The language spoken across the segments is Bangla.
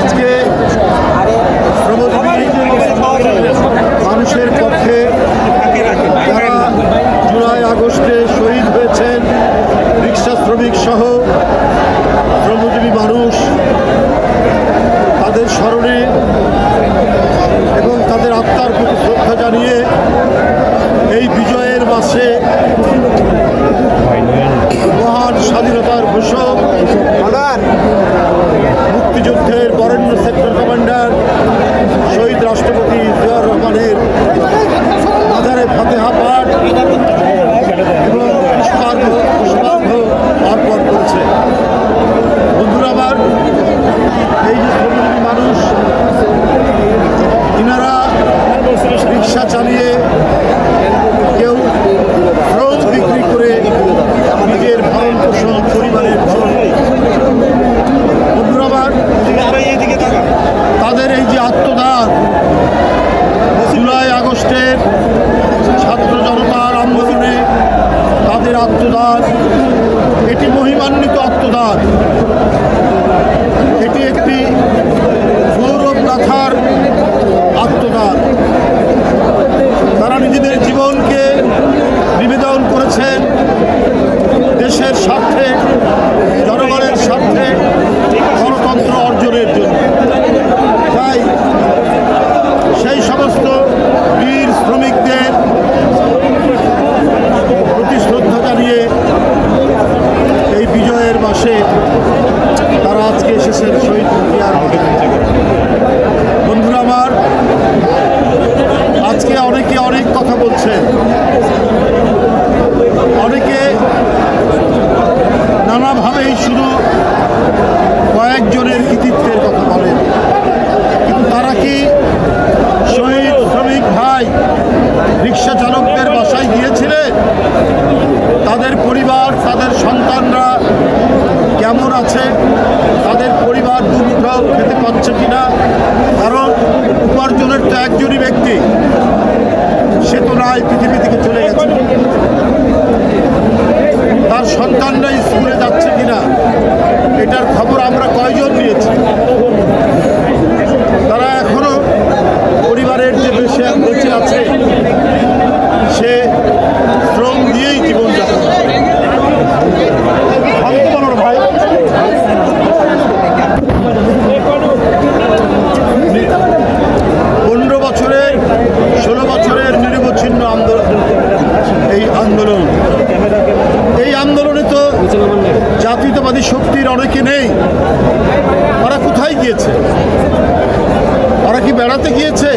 আজকে শ্রমজীবী মানুষের পক্ষে যারা জুলাই আগস্টে শহীদ হয়েছেন রিক্সা শ্রমিক সহ শ্রমজীবী মানুষ তাদের স্মরণে এবং তাদের আত্মার প্রতি শ্রদ্ধা জানিয়ে এই বিজয়ের মাসে মহান স্বাধীনতার ঘোষক মুক্তিযুদ্ধের বরেণ্য সেক্টর কমান্ডার শহীদ রাষ্ট্রপতি জিয়াউর রহমানের মাজারে ফাতেহা পাঠ এবং পুষ্পার্ঘ পুষ্পার্ঘ অর্পণ করেছে বন্ধুরা আমার ইনারা রিক্সা চালিয়ে কেউ শ্রম বিক্রি করে নিজের ভরণ পোষণ, পরিবারের তাদের এই যে আত্মদান, জুলাই আগস্টের ছাত্র জনতার আন্দোলনে তাদের আত্মদান, এটি মহিমান্বিত আত্মদান। এটি একটি গৌরব গাথার আত্মদান। তারা নিজেদের জীবনকে নিবেদন করেছেন দেশের স্বার্থে জনগণের স্বার্থে গণতন্ত্র অর্জনের জন্য তাই সেই সমস্ত বীর শ্রমিকদের প্রতি শ্রদ্ধা জানিয়ে এই বিজয়ের মাসে তারা আজকে এসেছেন শহীদ প্রক্রিয়ার বন্ধুরা আমার আজকে অনেকে অনেক কথা বলছেন অনেকে নানাভাবেই শুধু কয়েকজনের কৃতিত্বের কথা বলেন কিন্তু তারা কি শহীদ শ্রমিক ভাই রিক্সা চালকদের বাসায় গিয়েছিলেন তাদের পরিবার, তাদের সন্তানরা কেমন আছে? তাদের পরিবার দুমুঠো খেতে পাচ্ছে কিনা? কারণ উপার্জনের তো একজনই ব্যক্তি। সে তো নয় পৃথিবী থেকে চলে গেছে। তার সন্তানরা স্কুলে যাচ্ছে কিনা? এটার খবর আমরা কয়জন নিয়েছি? তারা এখনও পরিবারের যে বেশি বেঁচে আছে সে শ্রম দিয়েই জীবনযাপন করে। শান্ত বলো না ভাই পনেরো বছরের ষোলো বছরের নিরবচ্ছিন্ন আন্দোলন এই আন্দোলন এই আন্দোলনে তো জাতীয়তাবাদী শক্তির অনেকে নেই ওরা কোথায় গিয়েছে ওরা কি বেড়াতে গিয়েছে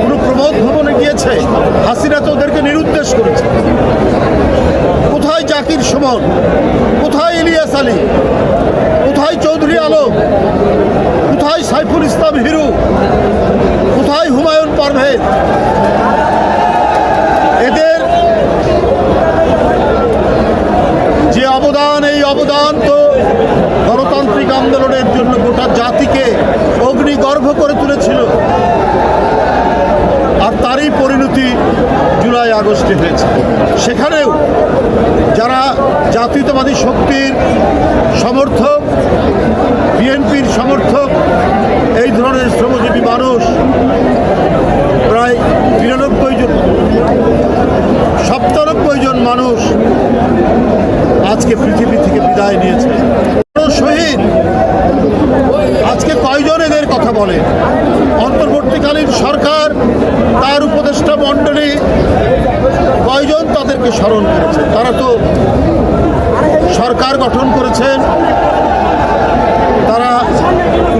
কোনো প্রমোদ ভবনে গিয়েছে হাসিনা তো ওদেরকে নিরুদ্দেশ করেছে। কোথায় জাকির সুমন? কোথায় ইলিয়াস আলী? কোথায় চৌধুরী আলম? কোথায় সাইফুল ইসলাম হিরু? কোথায় হুমায়ুন পারভেজ? এদের যে অবদান, এই অবদান তো গণতান্ত্রিক আন্দোলনের জন্য গোটা জাতিকে অগ্নিগর্ভ করে তুলেছিল। আর তারই পরিণতি জুলাই আগস্টে হয়েছে। সেখানেও যারা জাতীয়তাবাদী শক্তির সমর্থক, বিএনপির সমর্থক, এই ধরনের শ্রমজীবী মানুষ প্রায় বিরানব্বই জন, সপ্তানব্বই জন মানুষ আজকে পৃথিবী থেকে বিদায় নিয়েছে। শহীদ আজকে কয়জন এদের কথা বলে? অন্তর্বর্তীকালীন সরকার তার উপদেষ্টা মণ্ডলী কয়জন তাদেরকে স্মরণ করেছে? তারা তো সরকার গঠন করেছেন, তারা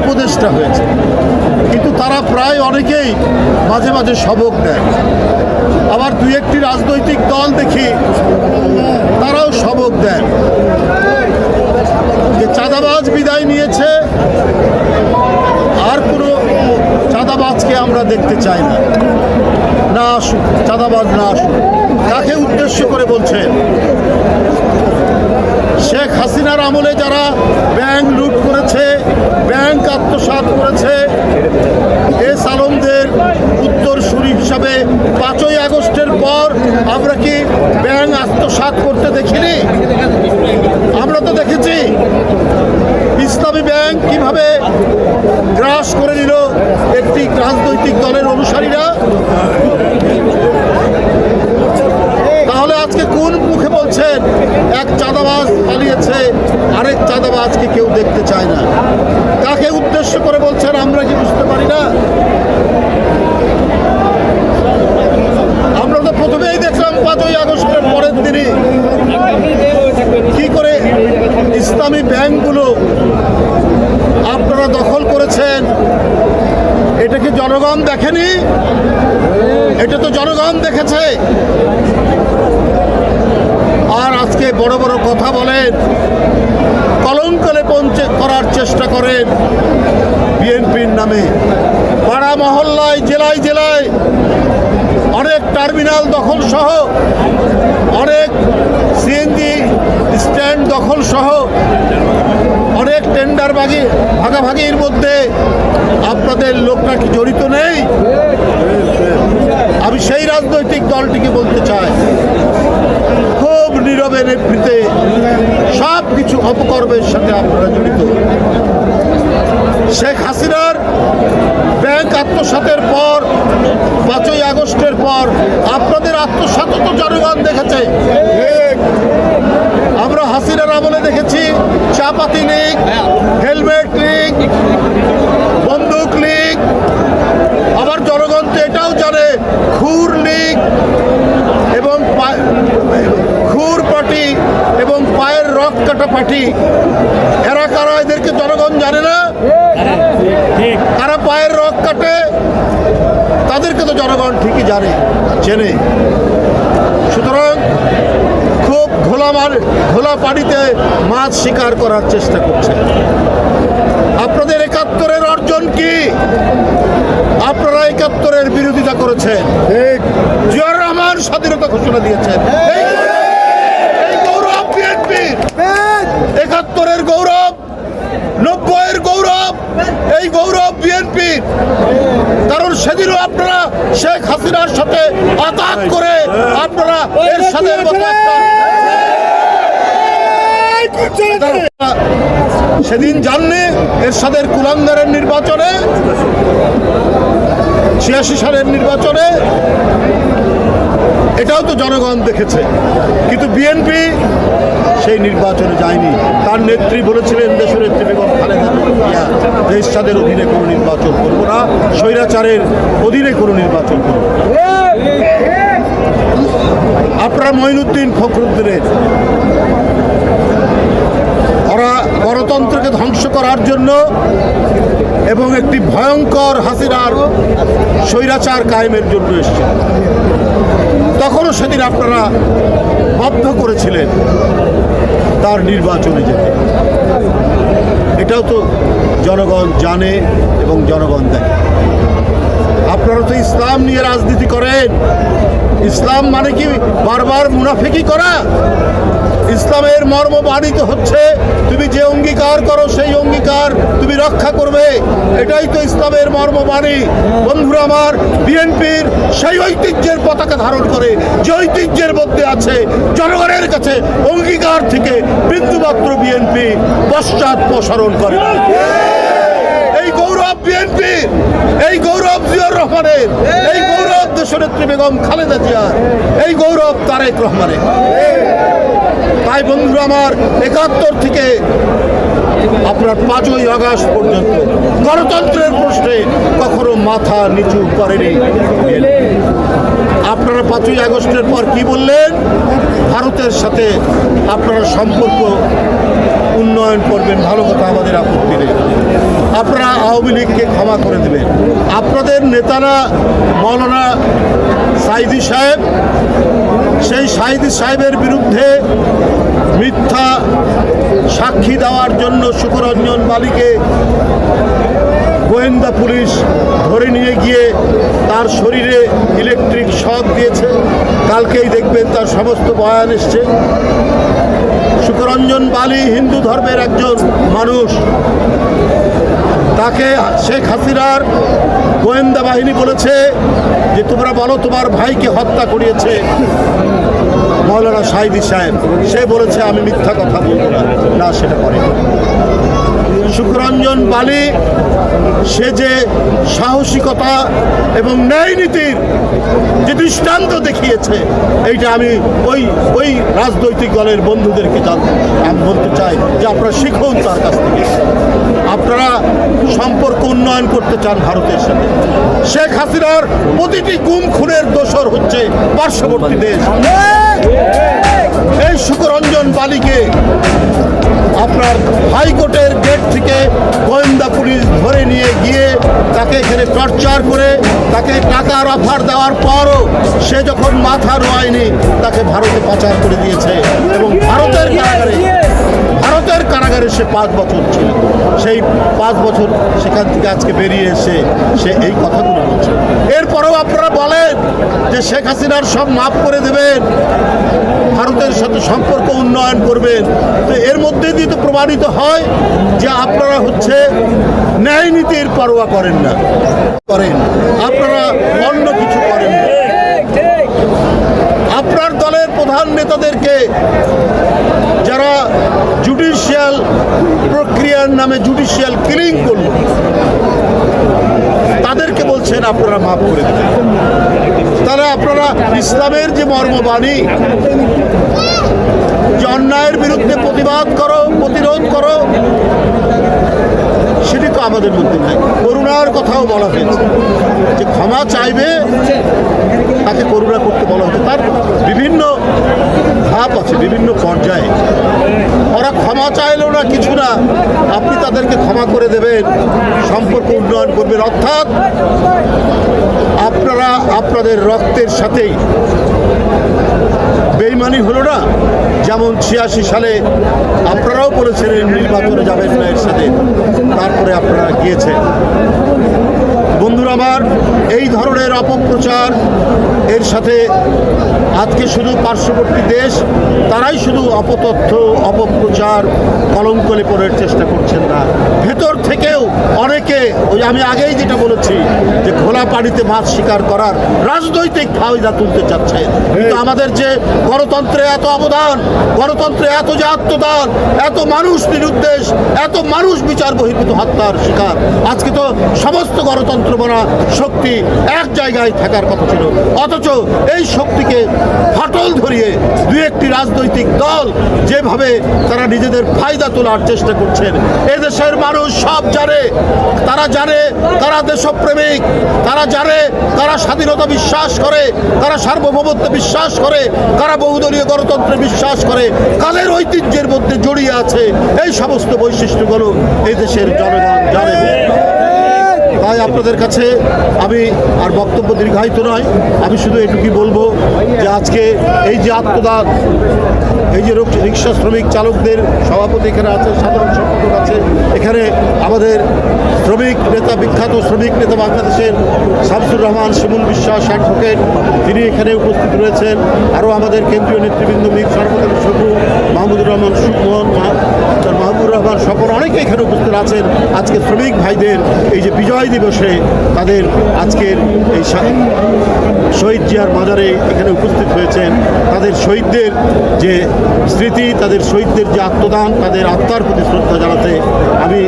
উপদেষ্টা হয়েছে। কিন্তু তারা প্রায় অনেকেই মাঝে মাঝে সবক দেয়। আবার দুই একটি রাজনৈতিক দল দেখি, তারাও সবক দেন যে চাঁদাবাজ বিদায় নিয়েছে আর কোনো চাঁদাবাজকে আমরা দেখতে চাই না। না আসুক, চাঁদাবাজ না আসুক। কাকে উদ্দেশ্য করে বলছেন? শেখ হাসিনার আমলে যারা ব্যাংক লুট করেছে, ব্যাংক আত্মসাৎ করেছে, এস আলমদের উত্তরসূরি হিসাবে পাঁচই আগস্টের পর আমরা কি ব্যাংক আত্মসাৎ করতে দেখিনি? আমরা তো দেখেছি। ইসলামী ব্যাংক কীভাবে গ্রাস করে নিল একটি রাজনৈতিক দলের অনুসারীরা। তাহলে আজকে কোন মুখে বলছেন? এক চাঁদাবাজ পালিয়েছে, আরেক চাঁদাবাজকে কেউ দেখতে চায় না। কাকে উদ্দেশ্য করে বলছেন আমরা কি বুঝতে পারি না? আমরা তো প্রথমেই দেখলাম পাঁচই আগস্টের পরের দিনই। কি করে ইসলামী ব্যাংকগুলো আপনারা দখল করেছেন? এটা কি জনগণ দেখেনি? এটা তো জনগণ দেখেছে। আর আজকে বড় বড় কথা বলেন, কলঙ্কলে পৌঁছে করার চেষ্টা করেন বিএনপির নামে। পাড়া মহল্লায়, জেলায় জেলায় অনেক টার্মিনাল দখল সহ, অনেক সিএনজি স্ট্যান্ড দখল সহ অনেক টেন্ডার ভাগে ভাগাভাগির মধ্যে আপনাদের লোকরা কি জড়িত নেই? আমি সেই রাজনৈতিক দলটিকে বলতে চাই। খুব নীরবে নেতৃত্বে সব কিছু অপকর্মের সাথে আপনারা জড়িত। শেখ হাসিনার ব্যাংক আত্মসাতের পর, পাঁচই আগস্টের পর আপনাদের আত্মসাত তো জনগণ দেখেছে। আমরা হাসিনার আমলে দেখেছি, চাপাতি লীগ, হেলমেট লীগ, বন্দুক লীগ। আবার জনগণ তো এটাও জানে, খুর লীগ এবং খুর পার্টি এবং পায়ের রক কাটা পার্টি। এরা কারা, এদেরকে জনগণ জানে না? কারা পায়ের রক কাটে তাদেরকে তো জনগণ ঠিকই জানে চেনে। সুতরাং খুব ঘোলা ঘোলা পানিতে মাছ শিকার করার চেষ্টা করছে। আপনাদের একাত্তরের অর্জন কি? আপনারা একাত্তরের বিরোধিতা করেছেন। জিয়াউর রহমান স্বাধীনতা ঘোষণা দিয়েছেন। একাত্তরের গৌরব নব্বইয়ের গৌরব এই গৌরব বিএনপির। কারণ সেদিনও আপনারা শেখ হাসিনার সাথে আতাত করে আপনারা এর সাথে সেদিন জাননি এরশাদের কুলাঙ্গারের নির্বাচনে ছিয়াশি সালের নির্বাচনে জনগণ দেখেছে। কিন্তু বিএনপি সেই নির্বাচনে যায়নি। তার নেত্রী বলেছিলেন, দেশের নেত্রী বেগম খালেদা জিয়া অধীনে কোনো নির্বাচন করব না। স্বৈরাচারের অধীনে কোনো নির্বাচন করব। আপনারা মঈনুদ্দিন ফখরুদ্দিনের ওরা গণতন্ত্রকে ধ্বংস করার জন্য এবং একটি ভয়ঙ্কর হাসিনার স্বৈরাচার কায়েমের জন্য এসছে। তখনও সেদিন আপনারা বাধ্য করেছিলেন তার নির্বাচনে যেতে। এটাও তো জনগণ জানে এবং জনগণ দেয় আপনারা তো ইসলাম নিয়ে রাজনীতি করেন। ইসলাম মানে কি বারবার মুনাফিকি করা? ইসলামের মর্ম বাণিত হচ্ছে। তুমি যে অঙ্গীকার করো, সেই অঙ্গীকার তুমি রক্ষা করবে। এটাই তো ইসলামের মর্ম বাণী। বন্ধুরা আমার, বিএনপির সেই ঐতিহ্যের পতাকা ধারণ করে, যে ঐতিহ্যের মধ্যে আছে, জনগণের কাছে অঙ্গীকার থেকে বিন্দুমাত্র বিএনপি পশ্চাৎ প্রসারণ করে এই গৌরব বিএনপি এই গৌরব জিয়াউর রহমানের, এই গৌরব দেশনেত্রী বেগম খালেদা জিয়ার, এই গৌরব তারেক রহমানের। তাই বন্ধুরা আমার, একাত্তর থেকে আপনার পাঁচই আগস্ট পর্যন্ত গণতন্ত্রের প্রশ্নে কখনো মাথা নিচু করেনি। আপনারা পাঁচই আগস্টের পর কি বললেন? ভারতের সাথে আপনারা সম্পর্ক উন্নয়ন করবেন, ভালো কথা আমাদের আপত্তি নেই। আপনারা আওয়ামী লীগকে ক্ষমা করে দেবেন আপনাদের নেতারা মৌলানা সাইদি সাহেব, সেই সাইদি সাহেবের বিরুদ্ধে মিথ্যা সাক্ষী দেওয়ার জন্য সুকরঞ্জন বালিকে গোয়েন্দা পুলিশ ধরে নিয়ে গিয়ে তার শরীরে ইলেকট্রিক শক দিয়েছে। কালকেই দেখবেন তার সমস্ত বয়ান এসছে। সুকরঞ্জন বালি হিন্দু ধর্মের একজন মানুষ। তাকে শেখ হাসিনার গোয়েন্দা বাহিনী বলেছে যে, তোমরা বলো তোমার ভাইকে হত্যা করিয়েছে মৌলানা সাইদি সাহেব। সে বলেছে, আমি মিথ্যা কথা বলব না। সেটা করে সুকরঞ্জন বালি, সে যে সাহসিকতা এবং ন্যায় নীতির যে দৃষ্টান্ত দেখিয়েছে, এইটা আমি ওই ওই রাজনৈতিক দলের বন্ধুদেরকে আমি বলতে চাই যে আপনারা শিখুন তার কাছ থেকে। আপনারা সম্পর্ক উন্নয়ন করতে চান ভারতের সাথে। শেখ হাসিনার প্রতিটি গুম খুনের দোষর হচ্ছে পার্শ্ববর্তী দেশ। এই সুকরঞ্জন বালিকে আপনার হাইকোর্টের গেট থেকে গোয়েন্দা পুলিশ ধরে নিয়ে গিয়ে তাকে এখানে টর্চার করে তাকে টাকার অফার দেওয়ার পরও সে যখন মাথা রোয়নি তাকে ভারতে পাচার করে দিয়েছে এবং ভারতের কারাগারে কারাগারে সে পাঁচ বছর ছিল। সেই পাঁচ বছর সেখান থেকে আজকে বেরিয়ে এসে সে এই কথাগুলো বলছে। এরপরেও আপনারা বলেন যে শেখ হাসিনার সব মাফ করে দেবেন, ভারতের সাথে সম্পর্ক উন্নয়ন করবেন। তো এর মধ্যে দিয়ে তো প্রমাণিত হয় যে আপনারা হচ্ছে ন্যায় নীতির পরোয়া করেন না। করেন। আপনারা অন্য কিছু করেন না। আপনার দলের প্রধান নেতাদেরকে জুডিশিয়াল প্রক্রিয়ার নামে জুডিশিয়াল কিলিং করল। তাদেরকে বলছেন, আপনারা মাফ করে দেবেন। তাহলে আপনারা ইসলামের যে মর্মবাণী, যে অন্যায়ের বিরুদ্ধে প্রতিবাদ করো, প্রতিরোধ করো, সেটি তো আমাদের মধ্যে নাই। করুণার কথাও বলা হয়েছে যে ক্ষমা চাইবে তাকে করুণা করতে বলা হতো। তার বিভিন্ন ধাপ আছে, বিভিন্ন পর্যায়ে। ওরা ক্ষমা চাইলেও না কিছু না, আপনি তাদেরকে ক্ষমা করে দেবেন, সম্পর্ক উন্নয়ন করবেন। অর্থাৎ আপনারা আপনাদের রক্তের সাথেই বেইমানি হলো না। যেমন ছিয়াশি সালে আপনারাও বলেছিলেন, নির্বাচনে যাবেন না এর সাথে। তারপরে আপনারা গিয়েছেন। বন্ধুরা আমার, এই ধরনের অপপ্রচার, এর সাথে আজকে শুধু পার্শ্ববর্তী দেশ, তারাই শুধু অপতথ্য, অপপ্রচার কলঙ্ক লেপনের চেষ্টা করছেন না। ভেতর থেকেও অনেকে, ওই আমি আগেই যেটা বলেছি, যে খোলা পানিতে মাছ শিকার করার রাজনৈতিক ফায়দা তুলতে চাচ্ছে। কিন্তু আমাদের যে গণতন্ত্রে এত অবদান, গণতন্ত্রে এত যে আত্মদান, এত মানুষ নিরুদ্দেশ, এত মানুষ বিচার বহির্ভূত হত্যার শিকার, আজকে তো সমস্ত গণতন্ত্র বনা শক্তি এক জায়গায় থাকার কথা ছিল। অথচ এই শক্তিকে ফাটল ধরিয়ে দু একটি রাজনৈতিক দল যেভাবে তারা নিজেদের ফায়দা তোলার চেষ্টা করছেন, এদেশের মানুষ সব জানে, তারা জানে তারা দেশপ্রেমিক, তারা জানে তারা স্বাধীনতা বিশ্বাস করে, তারা সার্বভৌমত্বে বিশ্বাস করে, তারা বহুদলীয় গণতন্ত্রে বিশ্বাস করে, কাদের ঐতিহ্যের মধ্যে জড়িয়ে আছে, এই সমস্ত বৈশিষ্ট্যগুলো এই দেশের জনগণ জানে। তাই আপনাদের কাছে আমি আর বক্তব্য দীর্ঘায়িত নয়, আমি শুধু এটুকুই বলব যে আজকে এই যে আত্মদান, এই যে রিক্সা শ্রমিক চালকদের সভাপতি এখানে আছে, সাধারণ সম্পাদক আছে, এখানে আমাদের শ্রমিক নেতা, বিখ্যাত শ্রমিক নেতা বাংলাদেশের শামসুর রহমান, শিমুল বিশ্বাস অ্যাডভোকেট, তিনি এখানে উপস্থিত রয়েছেন। আরও আমাদের কেন্দ্রীয় নেতৃবৃন্দ মীর সরবতের শকু মাহমুদুর রহমান সুমোহন মাহবুর রহমান স্বপন অনেকে এখানে উপস্থিত আছেন। আজকে শ্রমিক ভাইদের এই যে বিজয় দিবসে তাদের আজকের এই শহীদ জিয়ার মাজারে এখানে উপস্থিত হয়েছেন। তাদের শহীদদের যে স্মৃতি, তাদের শহীদদের যে আত্মদান, তাদের আত্মার প্রতি শ্রদ্ধা জানাতে আমি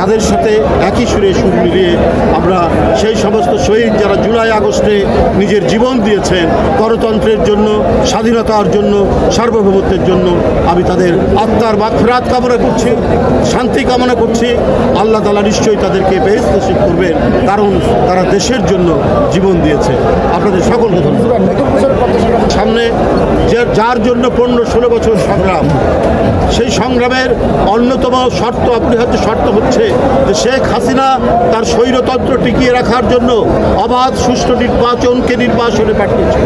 তাদের সাথে একই সুরে সুর মিলিয়ে আমরা সেই সমস্ত শহীদ যারা জুলাই আগস্টে নিজের জীবন দিয়েছেন, গণতন্ত্রের জন্য, স্বাধীনতার জন্য, সার্বভৌমত্বের জন্য আমি তাদের আত্মার মাখরাত কামনা করছি, শান্তি কামনা করছি। আল্লাহ তালা নিশ্চয়ই তাদেরকে বেহেস্ত নসিব করুন করবেন কারণ তারা দেশের জন্য জীবন দিয়েছে। আপনাদের ধন্যবাদ। সামনে যার জন্য পনেরো ষোলো বছর সংগ্রাম, সেই সংগ্রামের অন্যতম শর্ত, অপরিহার্য শর্ত হচ্ছে যে শেখ হাসিনা তার স্বৈরতন্ত্র টিকিয়ে রাখার জন্য অবাধ সুষ্ঠু নির্বাচনকে নির্বাচনে পাঠিয়েছে।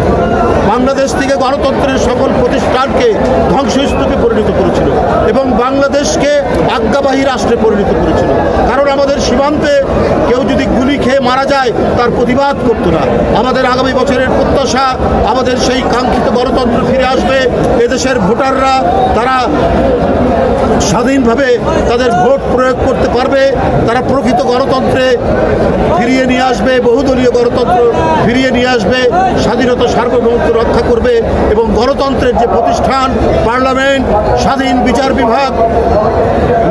বাংলাদেশ থেকে গণতন্ত্রের সকল প্রতিষ্ঠানকে ধ্বংসস্তূপে পরিণত করেছিল এবং বাংলাদেশকে আজ্ঞাবাহী রাষ্ট্রে পরিণত করেছিল। কারণ আমাদের সীমান্তে কেউ যদি গুলি খেয়ে মারা যায়, তার প্রতিবাদ করতো না। আমাদের আগামী বছরের প্রত্যাশা, আমাদের সেই কাঙ্ক্ষিত গণতন্ত্র ফিরে আসবে, এদেশের ভোটাররা তারা স্বাধীনভাবে তাদের ভোট প্রয়োগ করতে পারবে, তারা প্রকৃত গণতন্ত্রে ফিরিয়ে নিয়ে আসবে, বহুদলীয় গণতন্ত্র ফিরিয়ে নিয়ে আসবে, স্বাধীনতা সার্বভৌমত্ব রক্ষা করবে এবং গণতন্ত্রের যে প্রতিষ্ঠান, পার্লামেন্ট, স্বাধীন বিচার বিভাগ,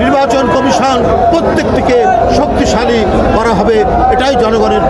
নির্বাচন কমিশন, প্রত্যেকটিকে শক্তিশালী করা হবে। এটাই জনগণের